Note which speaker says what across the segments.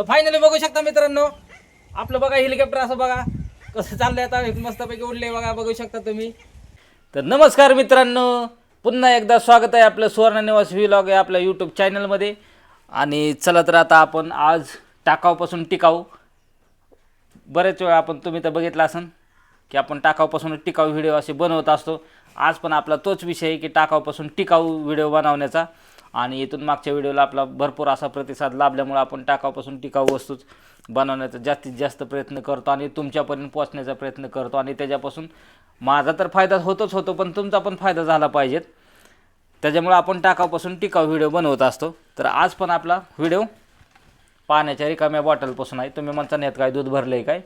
Speaker 1: तर फायनली बघू शकता मित्रांनो. आपलं बघा हेलिकॉप्टर असं बघा. कसं चाललंय आता एक मस्तपैकी उडले बघा बघू शकता तुम्ही. तर नमस्कार मित्रांनो. पुन्हा एकदा स्वागत आहे आपलं सुवर्ण निवास व्हिलॉग आहे आपल्या यूट्यूब चॅनलमध्ये आणि चला तर आता आपण आज टाकावपासून टिकाऊ. बरेच वेळा आपण तुम्ही तर बघितलं असन की आपण टाकावपासून टिकाऊ व्हिडिओ असे बनवत असतो. आज पण आपला तोच विषय आहे की टाकावपासून टिकाऊ व्हिडिओ बनवण्याचा. आणि इथून मागच्या व्हिडिओला आपला भरपूर असा प्रतिसाद लाभल्यामुळे आपण टाकापासून टिकाऊ वस्तूच बनवण्याचा जास्तीत जास्त प्रयत्न करतो आणि तुमच्यापर्यंत पोचण्याचा प्रयत्न करतो. आणि त्याच्यापासून माझा तर फायदा होतोच होतो पण तुमचा पण फायदा झाला पाहिजेत. त्याच्यामुळे आपण टाकापासून टिकाऊ व्हिडिओ बनवत असतो. तर आज पण आपला व्हिडिओ पाण्याच्या रिकाम्या बॉटलपासून आहे. तुम्ही म्हणता नाहीत काय दूध भरलं आहे काय?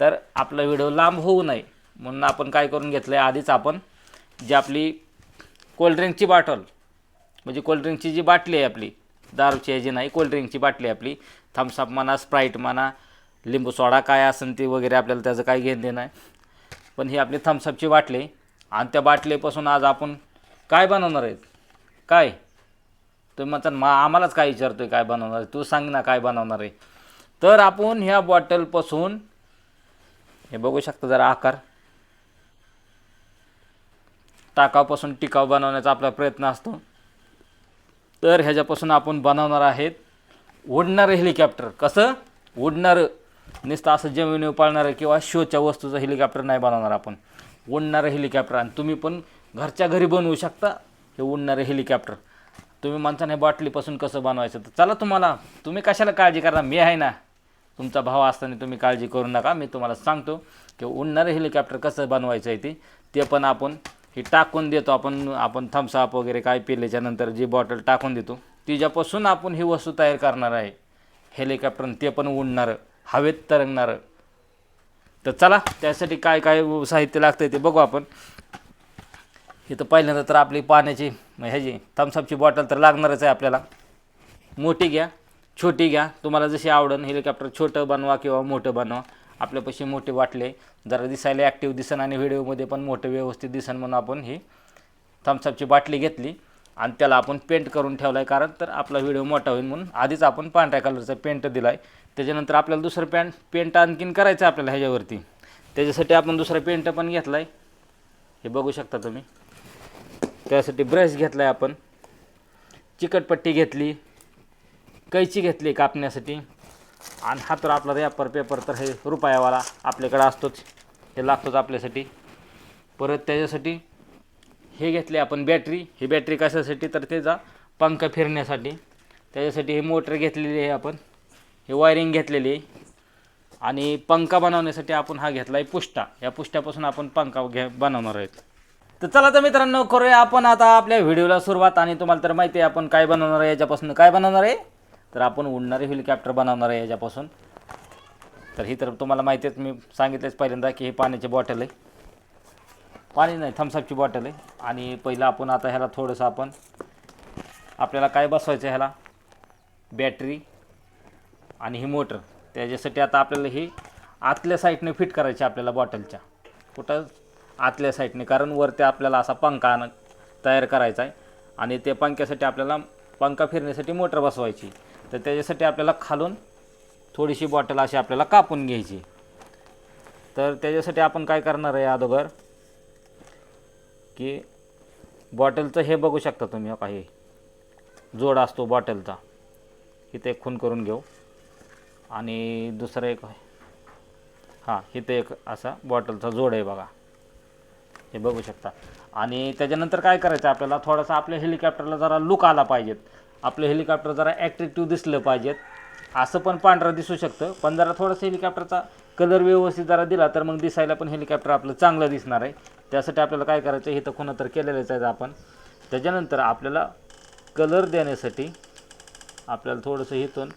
Speaker 1: तर आपला व्हिडिओ लांब होऊ नये. म्हणून आपण काय करून घेतलं आहे आधीच आपण जी आपली कोल्ड्रिंकची बॉटल म्हणजे कोल्ड्रिंकची जी बाटली आहे आपली दारूची आहे जी नाही कोल्ड्रिंकची बाटली आहे आपली थम्सअप म्हणा स्प्राईट म्हणा लिंबू सोडा काय असेल ते वगैरे आपल्याला त्याचं काही घेणं देणं आहे पण ही आपली थम्सअपची बाटली आहे. आणि त्या बाटलीपासून आज आपण काय बनवणार आहेत? काय? तुम्ही म्हणता मा आम्हालाच काय विचारतो आहे काय बनवणार आहे? तू सांग ना काय बनवणार आहे? तर आपण ह्या बॉटलपासून हे बघू शकता जरा आकार. टाकावपासून टिकाऊ बनवण्याचा आपला प्रयत्न असतो. तर ह्याच्यापासून आपण बनवणार आहेत उडणारं हेलिकॉप्टर कसं? उडणारं नुसतं असं जमिनी पाळणारं किंवा शोच्या वस्तूचं हेलिकॉप्टर नाही बनवणार आपण. उडणारं हेलिकॉप्टर आणि तुम्ही पण घरच्या घरी बनवू शकता हे उडणारं हेलिकॉप्टर तुम्ही माणसाने हे बाटलीपासून कसं बनवायचं? तर चला तुम्हाला तुम्ही कशाला काळजी करणार मी आहे ना. तुमचा भाव असताना तुम्ही काळजी करू नका. मी तुम्हाला सांगतो की उडणारं हेलिकॉप्टर कसं बनवायचं आहे ते. ते पण आपण ही टाकून देतो आपण आपण थम्सअप वगैरे काय पिल्याच्यानंतर जी बॉटल टाकून देतो तिच्यापासून आपण ही वस्तू तयार करणार आहे. हेलिकॉप्टर ते पण उडणारं हवेत तरंगणारं. तर चला त्यासाठी काय काय साहित्य लागतं आहे ते बघू आपण. इथं पहिल्यांदा तर आपली पाण्याची ह्याची थम्सअपची बॉटल तर लागणारच आहे आपल्याला. मोठी घ्या छोटी घ्या. तुम्हाला जशी आवडन हेलिकॉप्टर छोटं बनवा किंवा मोठं बनवा. आपल्यापाशी मोठे वाटले. जरा दिसायला ॲक्टिव्ह दिसन आणि व्हिडिओमध्ये पण मोठे व्यवस्थित दिसन म्हणून आपण ही थम्सअपची बाटली घेतली. आणि त्याला आपण पेंट करून ठेवला आहे कारण तर आपला व्हिडिओ मोठा होईल म्हणून आधीच आपण पांढऱ्या कलरचा पेंट दिला आहे त्याच्यानंतर आपल्याला दुसरं पॅन्ट पेंट आणखीन करायचं आहे आपल्याला ह्याच्यावरती. त्याच्यासाठी आपण दुसरा पेंट पण घेतला आहे हे बघू शकता तुम्ही. त्यासाठी ब्रश घेतला आहे आपण. चिकटपट्टी घेतली. कैची घेतली कापण्यासाठी. आणि हा तर आपला रॅपर पेपर तर हे रुपयावाला आपल्याकडे असतोच. हे लागतोच आपल्यासाठी. परत त्याच्यासाठी हे घेतले आपण बॅटरी ही बॅटरी कशासाठी? तर त्याचा पंखा फिरण्यासाठी. त्याच्यासाठी हे मोटर घेतलेली आहे आपण. हे वायरिंग घेतलेली आहे. आणि पंखा बनवण्यासाठी आपण हा घेतला आहे पुष्टा. या पुष्ट्यापासून आपण पंखा घ्या बनवणार आहेत. तर चला तर मित्रांनो करूया आपण आता आपल्या व्हिडिओला सुरुवात. आणि तुम्हाला तर माहिती आहे आपण काय बनवणार आहे याच्यापासून काय बनवणार आहे? तर आपण उडणारे हेलिकॉप्टर बनवणार आहे याच्यापासून. तर ही तर तुम्हाला माहिती आहे मी सांगितलंच पहिल्यांदा की हे पाण्याची बॉटल आहे. पाणी नाही थम्सअपची बॉटल आहे. आणि पहिलं आपण आता ह्याला थोडंसं आपण आपल्याला काय बसवायचं ह्याला? बॅटरी आणि ही मोटर त्याच्यासाठी आता आपल्याला ही आतल्या साईडने फिट करायची आपल्याला बॉटलच्या कुठं? आतल्या साईडने कारण वरती आपल्याला असा पंखा तयार करायचा आहे. आणि ते पंख्यासाठी आपल्याला पंखा फिरण्यासाठी मोटर बसवायची. तर त्याच्यासाठी आपल्याला खालून थोडीशी बॉटल अशी आपल्याला कापून घ्यायची. तर त्याच्यासाठी आपण काय करणार आहे अगोदर की बॉटलचं हे बघू शकता तुम्ही काही जोड असतो बॉटलचा. इथे एक खून करून घेऊ. आणि दुसरं एक हां इथे एक असा बॉटलचा जोड आहे बघा. हे बघू शकता. आणि त्याच्यानंतर काय करायचं आपल्याला थोडासा आपल्या हेलिकॉप्टरला जरा लुक आला पाहिजेत. आपलं हेलिकॉप्टर जरा ॲट्रॅक्टिव्ह दिसलं पाहिजेत. असं पण पांढरं दिसू शकतं पण जरा थोडंसं हेलिकॉप्टरचा कलर व्यवस्थित जरा दिला तर मग दिसायला पण हेलिकॉप्टर आपलं चांगलं दिसणार आहे. त्यासाठी आपल्याला काय करायचं हे तर खुणं तर केलेलंच आहे आपण. त्याच्यानंतर आपल्याला कलर देण्यासाठी आपल्याला थोडंसं हेतून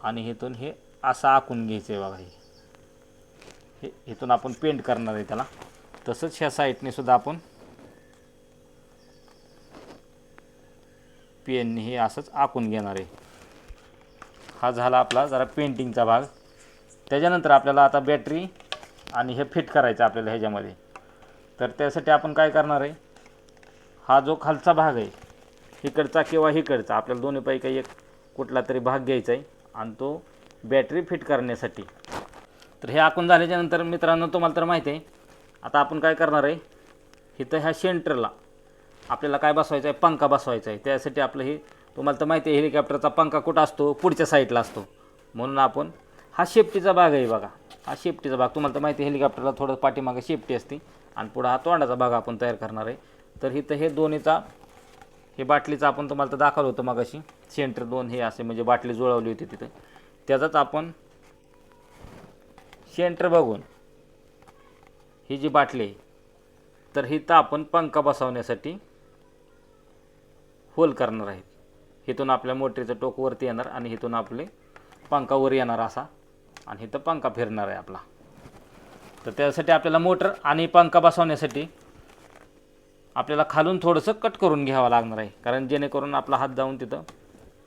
Speaker 1: आणि हेतून हे असं आखून घ्यायचं आहे बघा हे. हे आपण पेंट करणार आहे त्याला. तसंच ह्या साईडने सुद्धा आपण पेनने हे असंच आखून घेणार आहे. हा झाला आपला जरा पेंटिंगचा भाग. त्याच्यानंतर आपल्याला आता बॅटरी आणि हे फिट करायचं आपल्याला ह्याच्यामध्ये. तर त्यासाठी आपण काय करणार आहे? हा जो खालचा भाग आहे इकडचा किंवा इकडचा आपल्याला दोन्हीपैकी एक कुठला तरी भाग घ्यायचा आहे आणि तो बॅटरी फिट करण्यासाठी. तर हे आखून झाल्याच्यानंतर मित्रांनो तुम्हाला तर माहिती आहे आता आपण काय करणार आहे? इथं ह्या सेंटरला आपल्याला काय बसवायचं आहे पंखा बसवायचा आहे त्यासाठी आपलं हे तुम्हाला तर माहिती आहे हेलिकॉप्टरचा पंखा कुठं असतो? पुढच्या साईडला असतो. म्हणून आपण हा शेफ्टीचा भाग आहे बघा. हा शेफ्टीचा भाग. तुम्हाला तर माहिती आहे हेलिकॉप्टरला थोडं पाठीमागं शेफ्टी असते. आणि पुढं हा तोंडाचा भाग आपण तयार करणार आहे. तर इथं हे दोन्हीचा हे बाटलीचं आपण तुम्हाला तर दाखवलं होतं मगाशी. सेंटर दोन हे असे म्हणजे बाटली जुळवली होती तिथं. त्याचाच आपण सेंटर बघून ही जी बाटली आहे तर हिथं आपण पंखा बसवण्यासाठी होल करणार आहेत. इथून आपल्या मोटरीचं टोक वरती येणार आणि इथून आपले पंखावर येणार असा. आणि इथं पंखा फिरणार आहे आपला. तर त्यासाठी आपल्याला मोटर आणि पंखा बसवण्यासाठी आपल्याला खालून थोडंसं कट करून घ्यावं लागणार आहे. कारण जेणेकरून आपला हात जाऊन तिथं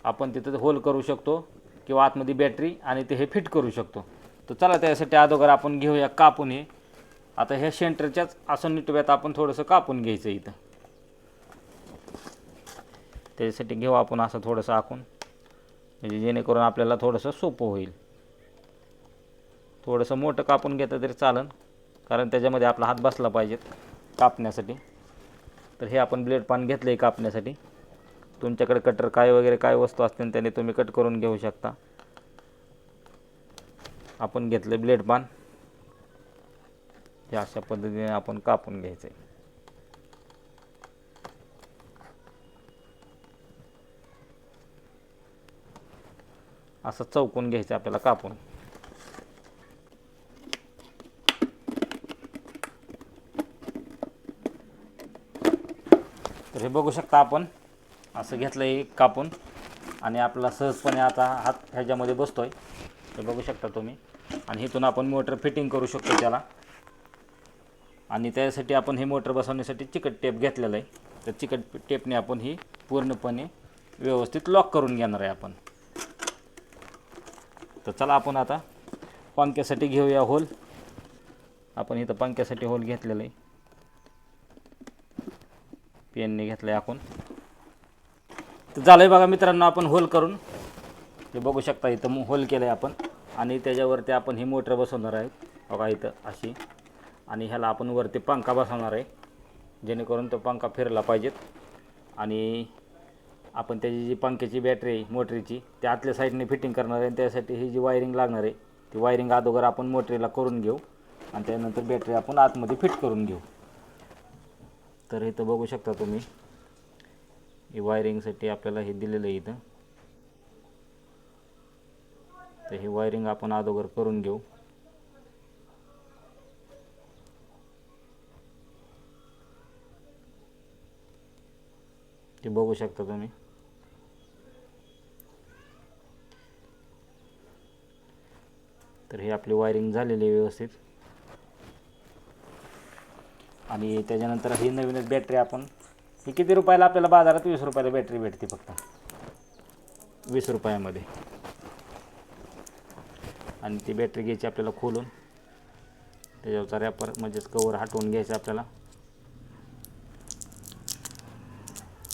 Speaker 1: आपण तिथं होल करू शकतो किंवा आतमध्ये बॅटरी आणि ते हे फिट करू शकतो. तर चला त्यासाठी अगोदर आपण घेऊया कापून हे. आता ह्या सेंटरच्याच असं निटव्यात आपण थोडंसं कापून घ्यायचं इथं. त्याच्यासाठी घेऊ आपण असं थोडंसं आखून. म्हणजे जेणेकरून आपल्याला थोडंसं सोपं होईल. थोडंसं मोठं कापून घेतं तरी चालेल कारण त्याच्यामध्ये आपला हात बसला पाहिजेत कापण्यासाठी. तर हे आपण ब्लेड पान घेतलं आहे कापण्यासाठी. तुमच्याकडे कटर काय वगैरे काय वस्तू असतील त्याने तुम्ही कट करून घेऊ शकता. आपण घेतलं ब्लेड पान. हे अशा पद्धतीने आपण कापून घ्यायचं आहे असं चौकून घ्यायचं आपल्याला कापून. तर हे बघू शकता आपण असं घेतलं आहे कापून. आणि आपला सहजपणे आता हात ह्याच्यामध्ये बसतोय. हे बघू शकता तुम्ही. आणि इथून आपण मोटर फिटिंग करू शकतो त्याला. आणि त्यासाठी आपण हे मोटर बसवण्यासाठी चिकट टेप घेतलेलं आहे. तर चिकट टेपने आपण ही पूर्णपणे व्यवस्थित लॉक करून घेणार आहे आपण. तर चला आपण आता पंख्यासाठी घेऊया होल आपण इथं पंख्यासाठी होल घेतलेलं आहे. पेनने घेतलं आहे आपण. तर झालं आहे बघा मित्रांनो आपण होल करून. हे बघू शकता इथं होल केलं आहे आपण. आणि त्याच्यावरती आपण ही मोटर बसवणार आहे. बघा इथं अशी. आणि ह्याला आपण वरती पंखा बसवणार आहे. जेणेकरून तो पंखा फिरला पाहिजेत. आणि आपण त्याची जी पंख्याची बॅटरी आहे मोटरीची त्या आतल्या साईडने फिटिंग करणार आहे आणि त्यासाठी ही जी वायरिंग लागणार आहे ती वायरिंग अगोदर आपण मोटरीला करून घेऊ आणि त्यानंतर बॅटरी आपण आतमध्ये फिट करून घेऊ. तर इथं बघू शकता तुम्ही ही वायरिंगसाठी आपल्याला हे दिलेलं आहे इथं. तर ही वायरिंग आपण अगोदर करून घेऊ. ते बघू शकता तुम्ही. तर हे आपली वायरिंग झालेली आहे व्यवस्थित. आणि त्याच्यानंतर ही नवीनच बॅटरी आपण ही किती रुपयाला आपल्याला बाजारात वीस रुपयाला बॅटरी भेटते फक्त? वीस रुपयामध्ये. आणि ती बॅटरी घ्यायची आपल्याला खोलून. त्याच्यावरचा रॅपर म्हणजेच कवर हटवून घ्यायचं आपल्याला.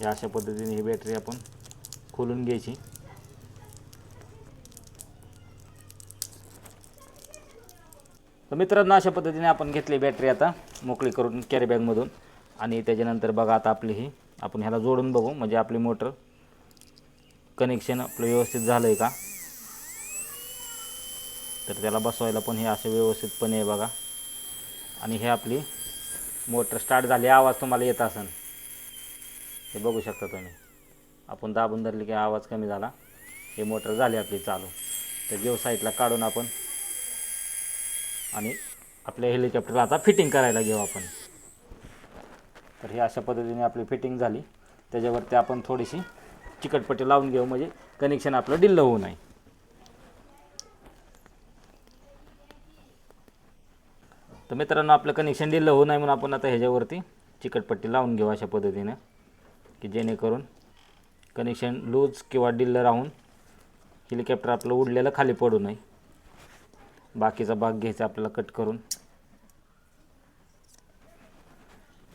Speaker 1: या अशा पद्धतीने ही बॅटरी आपण खोलून घ्यायची. तर मित्रांनो अशा पद्धतीने आपण घेतली बॅटरी आता मोकळी करून कॅरी बॅगमधून आणि त्याच्यानंतर बघा आता आपली ही आपण ह्याला जोडून बघू म्हणजे आपली मोटर कनेक्शन आपलं व्यवस्थित झालं आहे का? तर त्याला बसवायला पण हे असं व्यवस्थितपणे आहे बघा. आणि हे आपली मोटर स्टार्ट झाली. आवाज तुम्हाला येत असेल हे बघू शकता तुम्ही. आपण दाबून धरली की आवाज कमी झाला. हे मोटर झाली आपली चालू. तर घेऊ साईडला काढून आपण. आणि आपल्या हेलिकॉप्टरला आता फिटिंग करायला घेऊ आपण. तर हे अशा पद्धतीने आपली फिटिंग झाली. त्याच्यावरती आपण थोडीशी चिकटपट्टी लावून घेऊ. म्हणजे कनेक्शन आपलं डिल्ल होऊ नये. तर मित्रांनो आपलं कनेक्शन डिल्ल होऊ नये म्हणून आपण आता ह्याच्यावरती चिकटपट्टी लावून घेऊ अशा पद्धतीनं. की जेणेकरून कनेक्शन लूज किंवा डिल्ल राहून हेलिकॉप्टर आपलं उडलेलं खाली पडू नये. बाकीचा भाग घ्यायचा आपल्याला कट करून.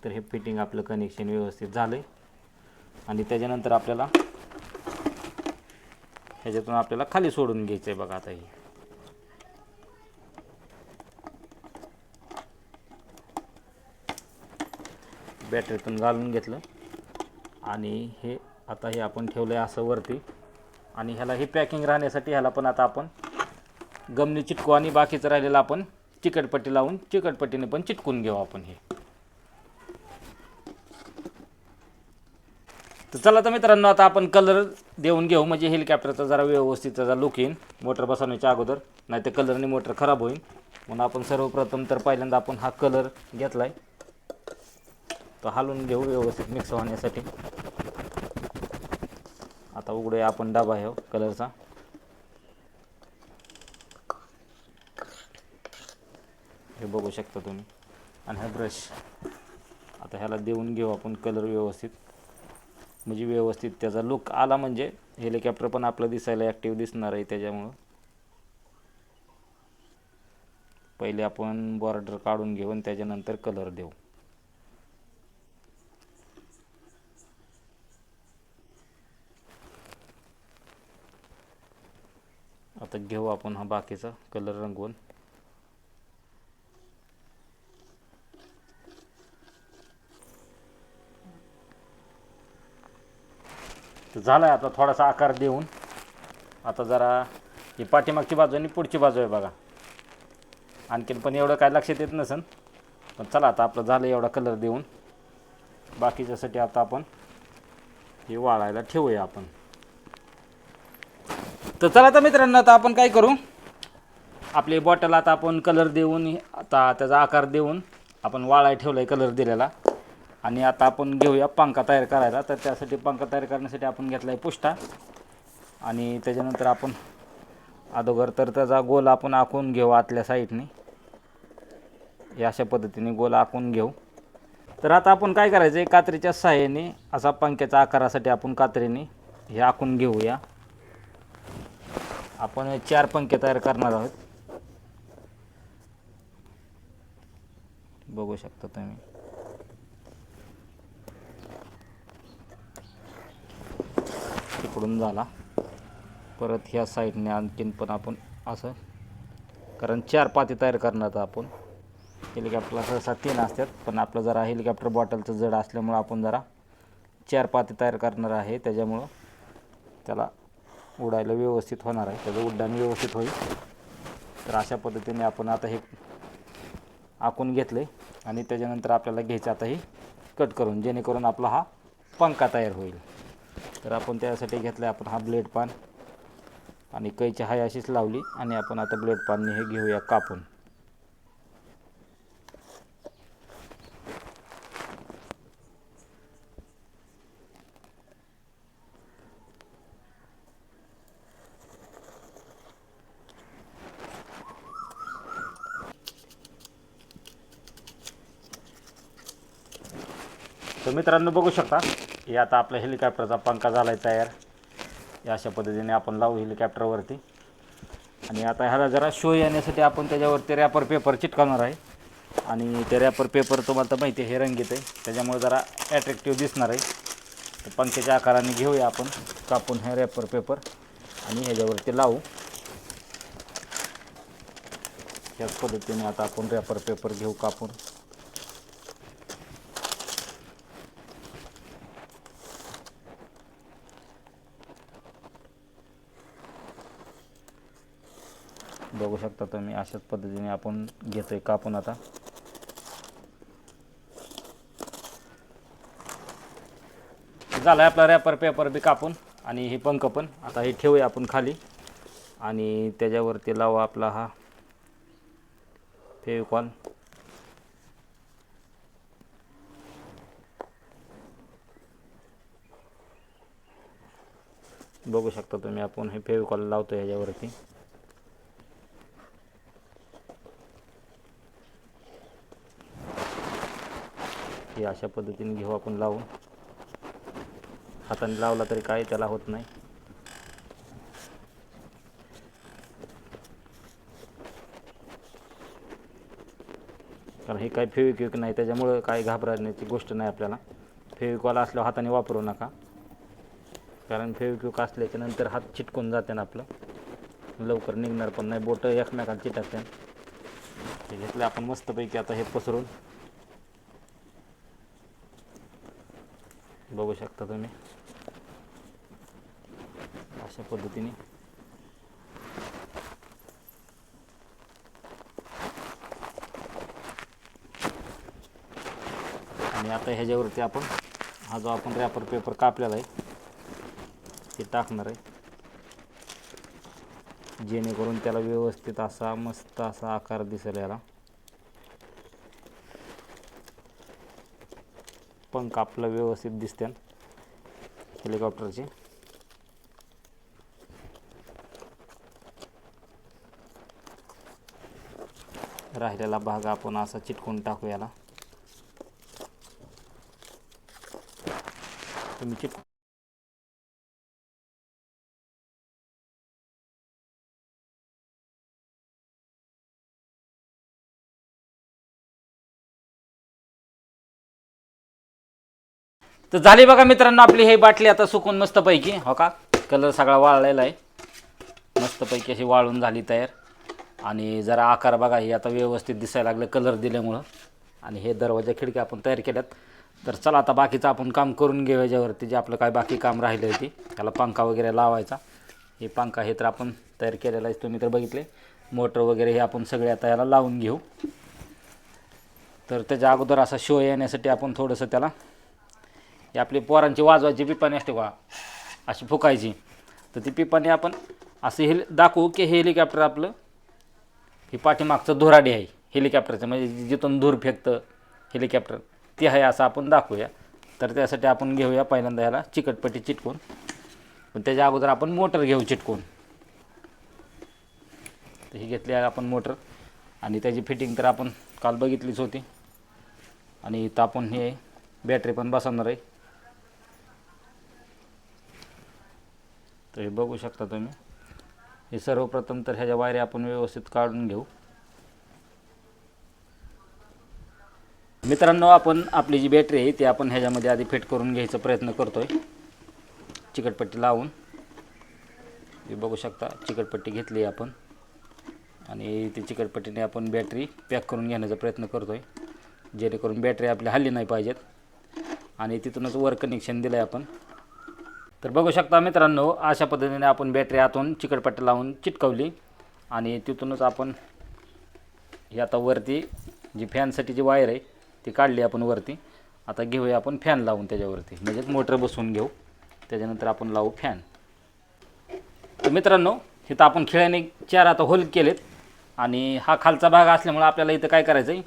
Speaker 1: तर हे फिटिंग आपलं कनेक्शन व्यवस्थित झालं आहे आणि त्याच्यानंतर आपल्याला ह्याच्यातून आपल्याला खाली सोडून घ्यायचं आहे बघा आता हे. बॅटरीतून घालून घेतलं. आणि हे आता हे आपण ठेवलं आहे असं वरती. आणि ह्याला हे पॅकिंग राहण्यासाठी ह्याला पण आता आपण गमनी चिटकू आणि बाकीचं राहिलेलं आपण चिकटपट्टी लावून चिकटपट्टीने पण चिटकून घेऊ आपण हे. तर चला तर मित्रांनो आता आपण कलर देऊन घेऊ. म्हणजे हेलिकॉप्टरचा जरा व्यवस्थित त्याचा लुक येईन. मोटर बसवण्याच्या अगोदर. नाही तर कलरने मोटर खराब होईल म्हणून आपण सर्वप्रथम तर पहिल्यांदा आपण हा कलर घेतला आहे तर हालून घेऊ व्यवस्थित मिक्स होण्यासाठी. आता उघडूया आपण डबा हे कलरचा हे बघू शकता तुम्ही. आणि हा ब्रश आता ह्याला देऊन घेऊ आपण कलर व्यवस्थित. म्हणजे व्यवस्थित त्याचा लुक आला म्हणजे हेलिकॉप्टर पण आपलं दिसायला ॲक्टिव्ह दिसणार आहे त्याच्यामुळं. पहिले आपण बॉर्डर काढून घेऊन त्याच्यानंतर कलर देऊ आता घेऊ आपण हा बाकीचा कलर रंगवून. तर झाला आहे आता थोडासा आकार देऊन. आता जरा ही पाठीमागची बाजू आणि पुढची बाजू आहे बघा. आणखीन पण एवढं काय लक्षात येत नसन पण चला आता आपलं झालं एवढा कलर देऊन. बाकीच्यासाठी आता आपण हे वाळायला ठेवूया आपण. तर चला आता मित्रांनो आता आपण काय करू? आपली बॉटल आता आपण कलर देऊन आता त्याचा आकार देऊन आपण वाळाय ठेवला आहे कलर दिलेला. आणि आता आपण घेऊया पंखा तयार करायला. तर त्यासाठी पंखा तयार करण्यासाठी आपण घेतला आहे पुष्टा. आणि त्याच्यानंतर आपण अगोदर तर त्याचा गोल आपण आखून घेऊ आतल्या साईडने. या अशा पद्धतीने गोल आखून घेऊ. तर आता आपण काय करायचं आहे कात्रीच्या सहाय्याने असा पंख्याच्या आकारासाठी आपण कात्रीने हे आखून घेऊया. आपण चार पंखे तयार करणार आहोत. बघू शकता तुम्ही. तिकडून झाला. परत ह्या साईडने आणखीन पण आपण असं कारण चार पाती तयार करणार आहोत आपण. हेलिकॉप्टरला सहसा तीन असतात पण आपलं जरा हेलिकॉप्टर बॉटलचं जड असल्यामुळं आपण जरा चार पाती तयार करणार आहे त्याच्यामुळं त्याला उडायला व्यवस्थित होणार आहे. त्याचं उड्डाण व्यवस्थित होईल. तर अशा पद्धतीने आपण आता हे आखून घेतले आणि त्याच्यानंतर आपल्याला घ्यायचं आता हे कट करून जेणेकरून आपला हा पंखा तयार होईल. तर आपण त्यासाठी घेतलं आपण हा ब्लेड पान आणि कैची हाय अशीच लावली आणि आपण आता ब्लेड पानने हे घेऊया कापून तर मित्रांनो बघू शकता. हे आता आपल्या हेलिकॉप्टरचा पंखा झाला आहे तयार. या अशा पद्धतीने आपण लावू हेलिकॉप्टरवरती. आणि आता ह्याला जरा शो येण्यासाठी आपण त्याच्यावरती रॅपर पेपर चिटकवणार आहे. आणि ते रॅपर पेपर तुम्हाला तर माहिती आहे हे रंगीत आहे. त्याच्यामुळे जरा ॲट्रॅक्टिव्ह दिसणार आहे. तर पंख्याच्या आकाराने घेऊया आपण. कापून हे रॅपर पेपर आणि ह्याच्यावरती लावू. त्याच पद्धतीने आता आपण रॅपर पेपर घेऊ कापून. शकता तुम्ही अशाच पद्धतीने आपण घेतोय कापून आता. झाला आपला रॅपर पेपर बी कापून आणि हे पंख पण. आता हे ठेवूया आपण खाली. आणि त्याच्यावरती लावा आपला हा फेविकॉल. बघू शकता तुम्ही आपण हे फेविकॉल लावतो ह्याच्यावरती. हे अशा पद्धतीने घेऊ आपण लावून. हाताने लावला तरी काय त्याला होत नाही. कारण हे काय फेविक्विक नाही त्याच्यामुळं काय घाबरण्याची गोष्ट नाही आपल्याला. फेविकॉल असल्यावर हाताने वापरू नका. कारण फेविक्विक असल्याच्या नंतर हात चिटकून जाते ना आपलं. लवकर निघणार पण नाही बोटं एकमेकाला चिटकते हे घेतलं आपण मस्तपैकी आता हे पसरून. बघू शकता तुम्ही. अशा पद्धतीने. आणि आता ह्याच्यावरती आपण हा जो आपण रॅपर पेपर कापलेला आहे ते टाकणार आहे. जेणेकरून त्याला व्यवस्थित असा मस्त असा आकार दिसेल याला. पंख आपला व्यवस्थित दिसते हेलिकॉप्टरचे. राहिलेला भाग आपण असा चिटकून टाकू याला. तुम्ही चिटकून तर झाली बघा मित्रांनो आपली हे बाटली आता सुकून मस्तपैकी. हो का? कलर सगळा वाळलेला आहे. मस्तपैकी अशी वाळून झाली तयार. आणि जरा आकार बघा हे आता व्यवस्थित दिसायला लागलं कलर दिल्यामुळं. आणि हे दरवाजा खिडक्या आपण तयार केल्यात. तर चला आता बाकीचं आपण काम करून घेऊ याच्यावरती जे आपलं काय बाकी काम राहिलं होते त्याला पंखा वगैरे लावायचा. हे पंखा हे तर आपण तयार केलेलं आहे तुम्ही तर बघितले. मोटर वगैरे हे आपण सगळे आता याला लावून घेऊ. तर त्याच्या अगोदर असा शो येण्यासाठी आपण थोडंसं त्याला ही आपली पोरांची वाजवायची पिपाणी असते का अशी फुकायची. तर ती पिपाणी आपण असं हेल दाखवू की हे हेलिकॉप्टर आपलं ही पाठीमागचं धुराडी आहे. हेलिकॉप्टरचं म्हणजे जिथून धूर फेकतं हेलिकॉप्टर. ते आहे असं आपण दाखवूया. तर त्यासाठी आपण घेऊया पहिल्यांदा याला चिकटपट्टी चिटकून. पण त्याच्या अगोदर आपण मोटर घेऊ चिटकून. तर ही घेतली आहे आपण मोटर. आणि त्याची फिटिंग तर आपण काल बघितलीच होती. आणि इथं आपण हे बॅटरी पण बसवणार आहे. तर हे बघू शकता तुम्ही. हे सर्वप्रथम तर ह्याच्या वायऱ्या आपण व्यवस्थित काढून घेऊ. मित्रांनो आपण आपली जी बॅटरी आहे ती आपण ह्याच्यामध्ये आधी फिट करून घ्यायचा प्रयत्न करतो आहे चिकटपट्टी लावून. हे बघू शकता चिकटपट्टी घेतली आहे आपण. आणि ती चिकटपट्टीने आपण बॅटरी पॅक करून घेण्याचा प्रयत्न करतो आहे जेणेकरून बॅटरी आपली हल्ली नाही पाहिजेत. आणि तिथूनच वर कनेक्शन दिलं आहे आपण. तर बघू शकता मित्रांनो अशा पद्धतीने आपण बॅटरी आतून चिकटपट्टी लावून चिटकवली. आणि तिथूनच आपण ही आता वरती जी फॅनसाठी जी वायर आहे ती काढली आपण वरती. आता घेऊया आपण फॅन लावून त्याच्यावरती. म्हणजेच मोटर बसवून घेऊ. त्याच्यानंतर आपण लावू फॅन तर मित्रांनो इथं आपण खिळ्याने चार आता होल केलेत. आणि हा खालचा भाग असल्यामुळे आपल्याला इथं काय करायचं आहे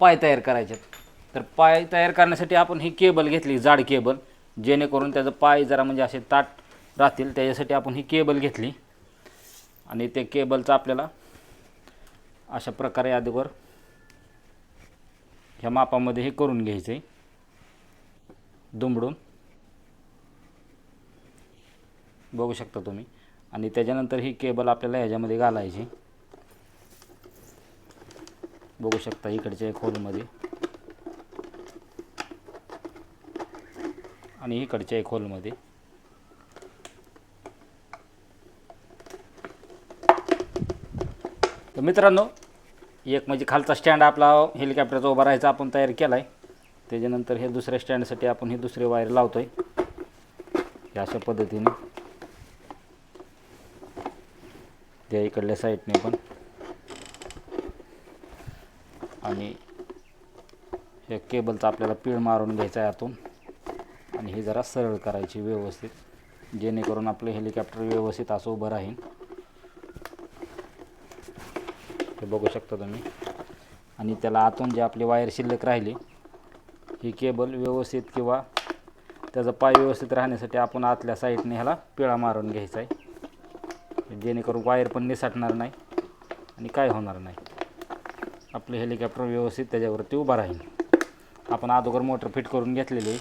Speaker 1: पाय तयार करायचे आहेत. तर पाय तयार करण्यासाठी आपण ही केबल घेतली जाड केबल जेणेकरून त्याचं पाय जरा म्हणजे असे ताट राहतील त्याच्यासाठी आपण ही केबल घेतली. आणि ते केबलचं आपल्याला अशा प्रकारे अगोदर ह्या मापामध्ये हे करून घ्यायचं आहे दुमडून. बघू शकता तुम्ही. आणि त्याच्यानंतर ही केबल आपल्याला ह्याच्यामध्ये घालायची. बघू शकता इकडच्या खोलमध्ये. आणि इकडच्या एक होलमध्ये. तर मित्रांनो एक म्हणजे खालचा स्टँड आपला हेलिकॉप्टरचा उभा राहायचा आपण तयार केला आहे त्याच्यानंतर हे दुसऱ्या स्टँडसाठी आपण हे दुसरी वायर लावतो आहे हे अशा पद्धतीने. त्या इकडल्या साईडने पण. आणि हे केबलचा आपल्याला पीळ मारून घ्यायचा आहे आतून. आणि हे जरा सरळ करायची व्यवस्थित जेणेकरून आपलं हेलिकॉप्टर व्यवस्थित असं उभं राहील. हे बघू शकता तुम्ही. आणि त्याला आतून जे आपली वायर शिल्लक राहिली ही केबल व्यवस्थित किंवा त्याचा पाय व्यवस्थित राहण्यासाठी आपण आतल्या साईडने ह्याला पिळा मारून घ्यायचा आहे. जेणेकरून वायर पण निसटणार नाही आणि काय होणार नाही. आपलं हेलिकॉप्टर व्यवस्थित त्याच्यावरती उभा राहील. आपण अगोदर मोटर फिट करून घेतलेली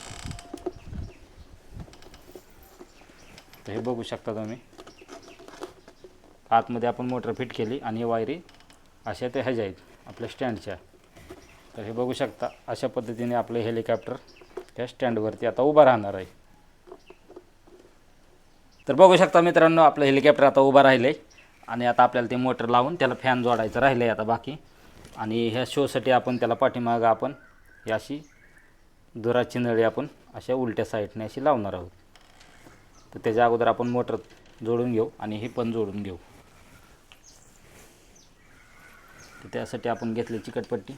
Speaker 1: तर हे बघू शकता तुम्ही. आतमध्ये आपण मोटर फिट केली आणि वायरी अशा त्या ह्याच्या आहेत आपल्या स्टँडच्या. तर हे बघू शकता अशा पद्धतीने आपलं हेलिकॉप्टर त्या स्टँडवरती आता उभा राहणार आहे. तर बघू शकता मित्रांनो आपलं हेलिकॉप्टर आता उभं राहिलं आहे आणि आता आपल्याला ते मोटर लावून त्याला फॅन जोडायचं राहिलं आहे आता बाकी. आणि ह्या शोसाठी आपण त्याला पाठीमागं आपण ही अशी दुराची नळी आपण अशा उलट्या साईडने अशी लावणार आहोत. तर त्याच्या अगोदर आपण मोटर जोडून घेऊ आणि हे पण जोडून घेऊ. तर त्यासाठी आपण घेतली चिकटपट्टी.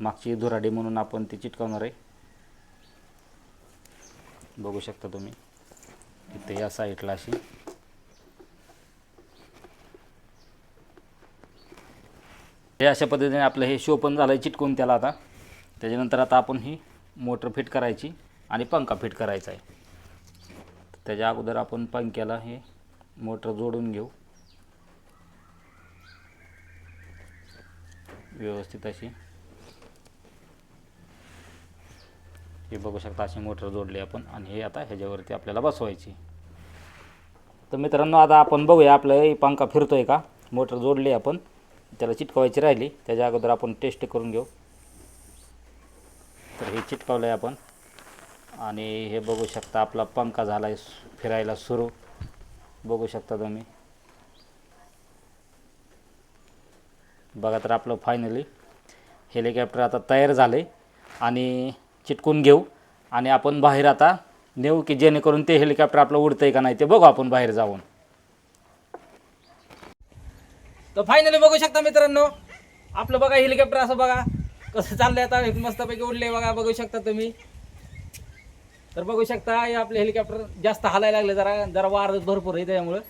Speaker 1: मागची धुराडी म्हणून आपण ती चिटकवणार आहे. बघू शकता तुम्ही. इथे या साईडला अशी. हे अशा पद्धतीने आपलं हे शो पण झालं आहे चिटकून त्याला आता. त्याच्यानंतर आता आपण ही मोटर फिट करायची आणि पंखा फिट करायचा आहे. त्याच्या अगोदर आपण पंख्याला हे. मोटर जोडून घेऊ. व्यवस्थित अशी. हे बघू शकता अशी मोटर जोडली आपण. आणि हे आता ह्याच्यावरती आपल्याला बसवायची. तर मित्रांनो आता आपण बघूया आपलं हे पंखा फिरतोय का? मोटर जोडली आपण. त्याला चिटकवायची राहिली. त्याच्या अगोदर आपण टेस्ट करून घेऊ. तर हे चिटकावलं आहे आपण. आणि हे बघू शकता आपला पंखा झाला आहे फिरायला सुरू. बघू शकता तुम्ही. बघा तर आपलं फायनली हेलिकॉप्टर आता तयार झाले आणि चिटकून घेऊ. आणि आपण बाहेर आता नेऊ की जेणेकरून ते हेलिकॉप्टर आपलं उडतंय का नाही ते बघू आपण बाहेर जाऊन. तर फायनली बघू शकता मित्रांनो आपलं बघा हेलिकॉप्टर असं बघा कसं चाललंय आता एक मस्तपैकी उडले बघा बघू शकता तुम्ही. तर बघू शकता हे आपले हेलिकॉप्टर जास्त हालायला लागले जरा जरा वार भरपूर आहे त्याच्यामुळं.